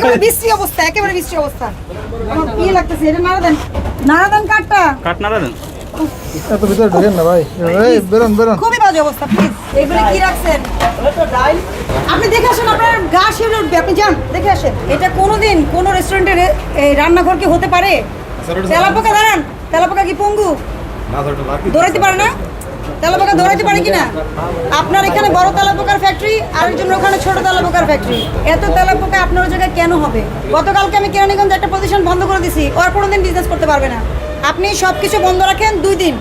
একেবারে বিশ্রী অবস্থা একেবারে বিশ্রী অবস্থা। আমার কি লাগতেছে এটা নাড়া দেন নাড়া দেন কাট নাড়া দেন। এত ভিতরে ঢোকেন না ভাই। এই বেরোন বেরোন। খুবই বাজে অবস্থা প্লিজ এগুলো কি রাখছেন? আপনি দেখে আসেন আপনার গা শিউরে উঠবে আপনি যান দেখে আসেন। এটা কোনোদিন কোনো রেস্টুরেন্টের রান্নাঘর কি হতে পারে? তেলাপোকা দাঁড়ান তেলাপোকা কি পঙ্গু? দৌড়াইতে পারে না? তেলাপোকা দৌড়াইতে পারে কিনা? আপনার এখানে বড় ফ্যাক্টরি আরেকজনের ওখানে ছোট তেলাপোকার ফ্যাক্টরি এত তেলাপোকা আপনার জায়গায় কেন হবে? গতকালকে আমি কেরানীগঞ্জ একটা পজিশন বন্ধ করে দিছি, ওর কোনোদিন বিজনেস করতে পারবে না। আপনি সব কিছু বন্ধ রাখেন, দুই দিন।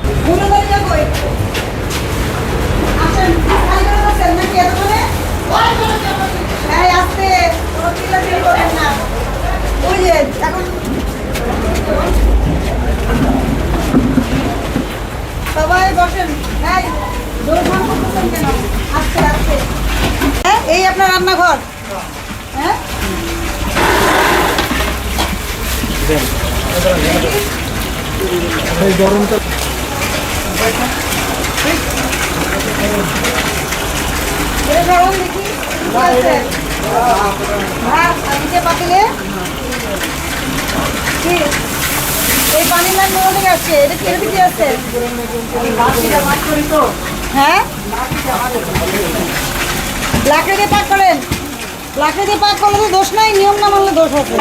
এখন সবাই বসেন। এই দৌড়ঝাঁপ করতেছেন কেন? আস্তে আস্তে হ্যাঁ এই আপনার রান্নাঘর? হ্যাঁ? গরমটা দেখি ভাত পাতিলে কি? এই লাইন কোথা থেকে আসছে এটা কি আছে? হ্যাঁ? লাকড়ি দিয়ে পাক করেন। লাকড়ি দিয়ে পাক করলে দোষ নাই, নিয়ম না মানলে দোষ আছে।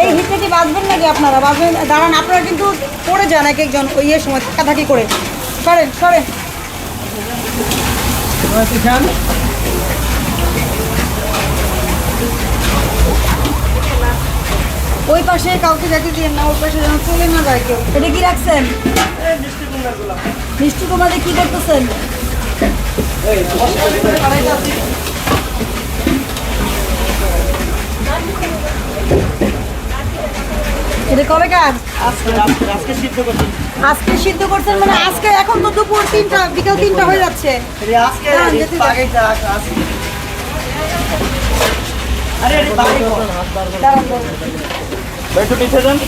এই হিটে কি বাঁচবেন নাকি আপনারা? বাঁচবেন দাঁড়ান, আপনারা কিন্তু পড়ে যান এক একজন ওই ইয়ের সময় থাকি করে। সরেন সরেন। ওই পাশে কাউকে যেতে দিয়ে না, ওই পাশে যেন চলে না যায় কেউ। এটা কি রাখছেন? মিষ্টি কুমারে কি করতেছেন? এটা কবে কার আজকে সিদ্ধ করছেন মানে আজকে এখন তো দুপুর তিনটা বিকাল তিনটা হয়ে যাচ্ছে। দাঁড়ান, যেতে দাও। দাঁড়ান, দাঁড়ান। একটু পিছিয়ে যান।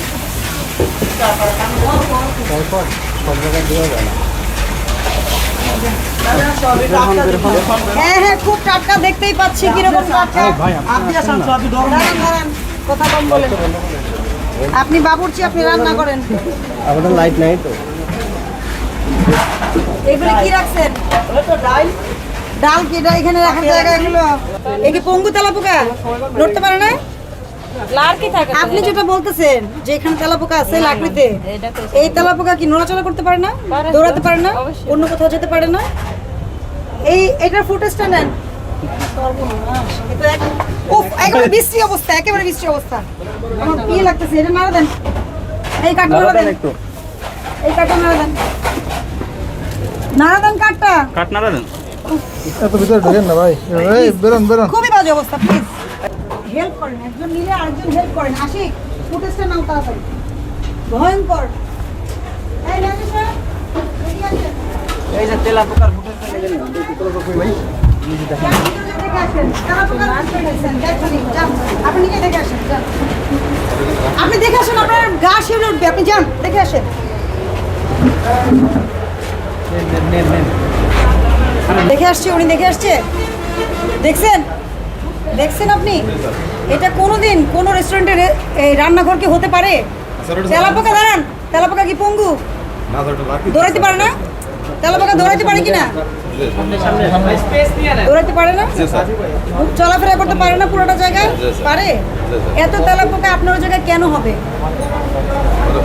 হ্যাঁ হ্যাঁ খুব টাটকা দেখতেই পাচ্ছি কীরকম টাটকা। দাঁড়ান দাঁড়ান কথা কম বলেন। আপনি বাবুর্চি আপনি রান্না করেন। আপনার লাইট নাই তো। এগুলো কি রাখছেন? ডাল। কি? এটা এখানে রাখার জায়গা এগুলো? এ কি পঙ্গু তেলা পোকা? নড়তে পারে না? আপনি যেটা বলতেছেন যে এখানে তেলা পোকা আছে লাকড়িতে এই তেলা পোকা কি নড়াচড়া করতে পারে না? দৌড়াতে পারে না? অন্য কোথাও যেতে পারে না? এই এটার ফুটেজটা নেন। একেবারে অবস্থা একেবারে বিশ্রী অবস্থা। আমার কি লাগতেছে এটা নাড়া দেন। এই কাঠটা নাড়া দেন এই কাঠটা নাড়া দেন। নাড়া দেন কাঠটা। কাট নাড়া দেন। এত ভিতরে ঢোকেন না ভাই। এই বেরোন বেরোন। খুবই বাজে অবস্থা প্লিজ হেল্প করেন একজন নিলে আরেকজন হেল্প করেন। আশিক ফুটেজটা নাও তাড়াতাড়ি। ভয়ঙ্কর। এই। যান, আপনি দেখে আসেন আপনার গা শিউরে উঠবে। আপনি যান দেখে আসেন। দেখে আসছি উনি দেখে আসছে। দেখছেন? দেখছেন আপনি? এটা কোনোদিন কোনো রেস্টুরেন্টের এই রান্নাঘর কি হতে পারে? তেলাপোকা দাঁড়ান। তেলাপোকা কি পঙ্গু? দৌড়াইতে পারে না? তেলাপোকা দৌড়াইতে পারে কিনা? দৌড়াইতে পারে না? চলাফেরা করতে পারে না পুরোটা জায়গায়? পারে? এত তেলাপোকা আপনার ওই জায়গায় কেন হবে?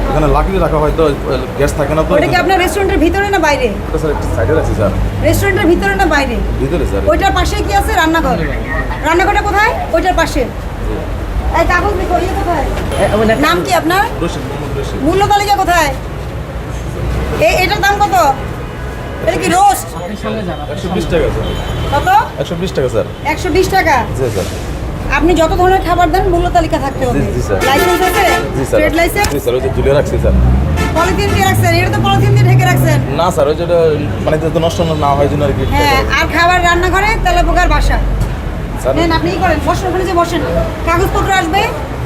এখানে লাকড়ি রাখা হয় তো গ্যাস থাকে না তো। ওটা কি আপনার রেস্টুরেন্টের ভিতরে না বাইরে? স্যার সাইডে রাখছি স্যার। রেস্টুরেন্টের ভিতরে না বাইরে? ভিতরে স্যার। ওইটার পাশে কি আছে? রান্নাঘর। রান্নাঘরটা কোথায়? ওইটার পাশে। এই কাগজ লিখো ইয়ে কোথায়? নাম কি আপনার? মূল্য তালিকা কোথায়? এই এটার দাম কত? এটা কি রোস্ট? টাকা কত? টাকা স্যার। একশো বিশ টাকা? জি স্যার। আপনি যত ধরনের খাবার দেন মূল্য তালিকা থাকতে হবে। জি, জি, স্যার। লাইসেন্স আছে? জি স্যার। ট্রেড লাইসেন্স জি স্যার ওই যে রাখছি স্যার। পলিথিন দিয়ে রাখছেন? এটা তো পলিথিন দিয়ে ঢেকে রাখছেন। না স্যার ওই যেটা মানে নষ্ট না হয় জন্য আর কি হ্যাঁ আর খাবার রান্নাঘরে তেলাপোকার বাসা। স্যার। নেন আপনি কি করেন বসেন ওখানে যে বসেন। কাগজপত্র আসবে?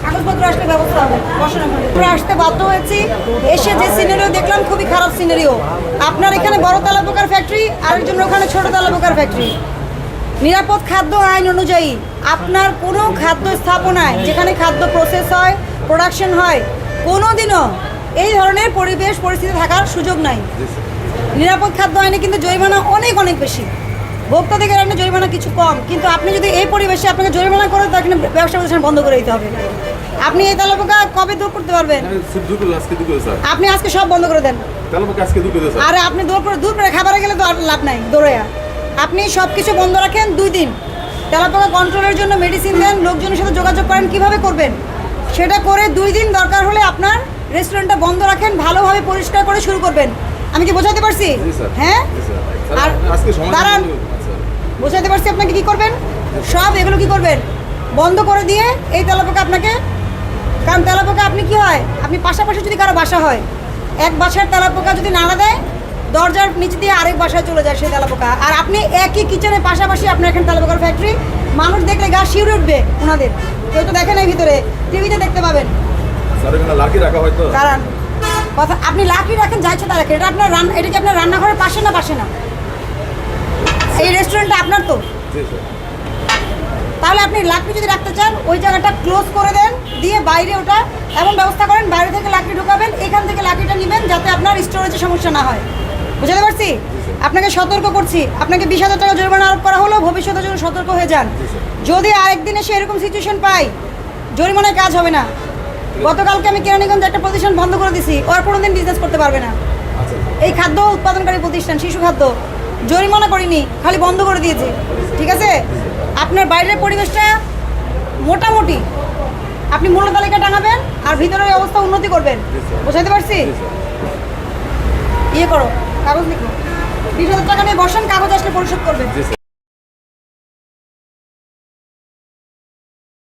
কাগজপত্র আসলে ব্যবস্থা হবে ওখানে আসতে বাধ্য হয়েছি। এসে যে সিনারিও দেখলাম, খুবই খারাপ সিনারিও আপনার এখানে বড় তেলাপোকার ফ্যাক্টরি আরেকজন ওখানে ছোট তেলাপোকার ফ্যাক্টরি নিরাপদ খাদ্য আইন অনুযায়ী আপনার কোনো খাদ্য স্থাপনায় যেখানে খাদ্য প্রসেস হয় প্রোডাকশন হয় কোনো দিনও এই ধরনের পরিবেশ, পরিস্থিতি থাকার সুযোগ নাই। নিরাপদ খাদ্য আইনে কিন্তু জরিমানা অনেক অনেক বেশি। ভোক্তা থেকে আইনে জরিমানা কিছু কম। কিন্তু আপনি যদি এই পরিবেশে আপনাকে জরিমানা করে তার ব্যবসা প্রতিষ্ঠান বন্ধ করে দিতে হবে। আপনি এই তেলাপোকা কবে দূর করতে পারবেন? স্যার। আপনি আজকে সব বন্ধ করে দেন। আরে আপনি দূর করে দূর করে খাবারে গেলে তো আর লাভ নাই দৌড়াইয়া। আপনি সব কিছু বন্ধ রাখেন দুই দিন। তেলাপোকা কন্ট্রোলের জন্য মেডিসিন দেন লোকজনের সাথে যোগাযোগ করেন কীভাবে করবেন? সেটা করে দুই দিন দরকার হলে আপনার রেস্টুরেন্টটা বন্ধ রাখেন ভালোভাবে পরিষ্কার করে শুরু করবেন। আমি কি বোঝাতে পারছি? হ্যাঁ? আর দাঁড়ান। বোঝাতে পারছি আপনাকে কি করবেন? সব এগুলো কি করবেন? বন্ধ করে দিয়ে এই তেলাপোকা আপনাকে কারণ তেলাপোকা আপনি কি হয়? আপনি পাশাপাশি যদি কারও বাসা হয় এক বাসার তেলাপোকা যদি নাড়া দেয় দরজার নিচে দিয়ে আরেক বাসায় চলে যায় সেই তেলাপোকা। আর আপনি একই কিচেনের পাশাপাশি আপনার এখানে তেলাপোকার ফ্যাক্টরি মানুষ দেখলে গা শিউরে উঠবে ওনাদের। কেউ তো দেখেন এই ভিতরে টিভিতে দেখতে পাবেন। কারণ কথা আপনি লাকি রাখেন যা ইচ্ছে তা রাখেন এটা আপনার রান্না এটা কি আপনার রান্নাঘরের পাশে না? পাশে না এই রেস্টুরেন্টটা আপনার তো? জি স্যার। তাহলে আপনি লাকড়ি যদি রাখতে চান ওই জায়গাটা ক্লোজ করে দেন দিয়ে বাইরে ওটা এমন ব্যবস্থা করেন বাইরে থেকে লাকড়ি ঢুকাবেন এখান থেকে লাকড়িটা নেবেন যাতে আপনার স্টোরেজে সমস্যা না হয়। বুঝতে পারছি? আপনাকে সতর্ক করছি। আপনাকে বিশ হাজার টাকা জরিমানা আরোপ করা হলো ভবিষ্যতের জন্য সতর্ক হয়ে যান। যদি আরেকদিন এসে এরকম সিচুয়েশন পাই জরিমানায় কাজ হবে না। গতকালকে আমি কেরানীগঞ্জ একটা প্রতিষ্ঠান বন্ধ করে দিছি ওর কোনো দিন বিজনেস করতে পারবে না। আচ্ছা। এই খাদ্য উৎপাদনকারী প্রতিষ্ঠান শিশু খাদ্য। জরিমানা করিনি খালি বন্ধ করে দিয়েছি। ঠিক আছে? আপনার বাইরের পরিবেশটা মোটামুটি আপনি মূল্য তালিকা টাঙাবেন আর ভিতরের অবস্থা উন্নতি করবেন। বোঝাতে পারছি? ইয়ে করো কাগজ লিখো। বিশ হাজার টাকা নিয়ে বসেন কাগজ আসলে পরিশোধ করবেন।